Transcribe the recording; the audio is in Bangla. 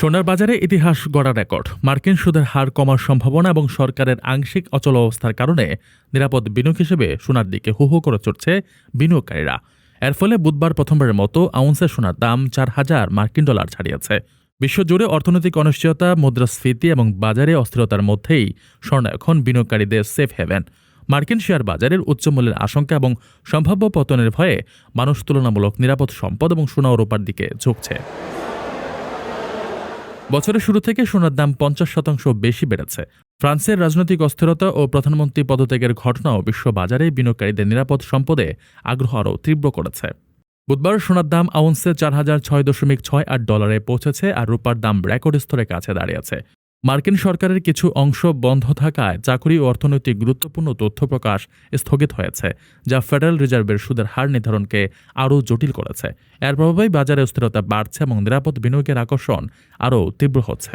সোনার বাজারে ইতিহাস গড়া রেকর্ড। মার্কিন সুদের হার কমার সম্ভাবনা এবং সরকারের আংশিক অচল অবস্থার কারণে নিরাপদ বিনিয়োগ হিসেবে সোনার দিকে হু হু করে চড়ছে বিনিয়োগকারীরা। এর ফলে বুধবার প্রথমবারের মতো আউন্সের সোনার দাম চার হাজার মার্কিন ডলার ছাড়িয়েছে। বিশ্বজুড়ে অর্থনৈতিক অনিশ্চয়তা, মুদ্রাস্ফীতি এবং বাজারে অস্থিরতার মধ্যেই স্বর্ণ এখন বিনিয়োগকারীদের সেফ হেভেন মার্কিন শেয়ার বাজারের উচ্চ মূল্যের আশঙ্কা এবং সম্ভাব্য পতনের ভয়ে মানুষ তুলনামূলক নিরাপদ সম্পদ এবং সোনা ও রূপার দিকে ঝুঁকছে। বছরের শুরু থেকে সোনার দাম পঞ্চাশ শতাংশ বেশি বেড়েছে। ফ্রান্সের রাজনৈতিক অস্থিরতা ও প্রধানমন্ত্রী পদত্যাগের ঘটনাও বিশ্ববাজারে বিনিয়োগকারীদের নিরাপদ সম্পদে আগ্রহ আরও তীব্র করেছে। বুধবার সোনার দাম আউন্সে চার হাজার ছয় দশমিক ছয় আট ডলারে পৌঁছেছে আর রূপার দাম রেকর্ড স্তরের কাছে দাঁড়িয়েছে। মার্কিন সরকারের কিছু অংশ বন্ধ থাকায় চাকরি ও অর্থনৈতিক গুরুত্বপূর্ণ তথ্য প্রকাশ স্থগিত হয়েছে, যা ফেডারেল রিজার্ভের সুদের হার নির্ধারণকে আরও জটিল করেছে। এর প্রভাবেই বাজারে অস্থিরতা বাড়ছে এবং নিরাপদ বিনিয়োগের আকর্ষণ আরও তীব্র হচ্ছে।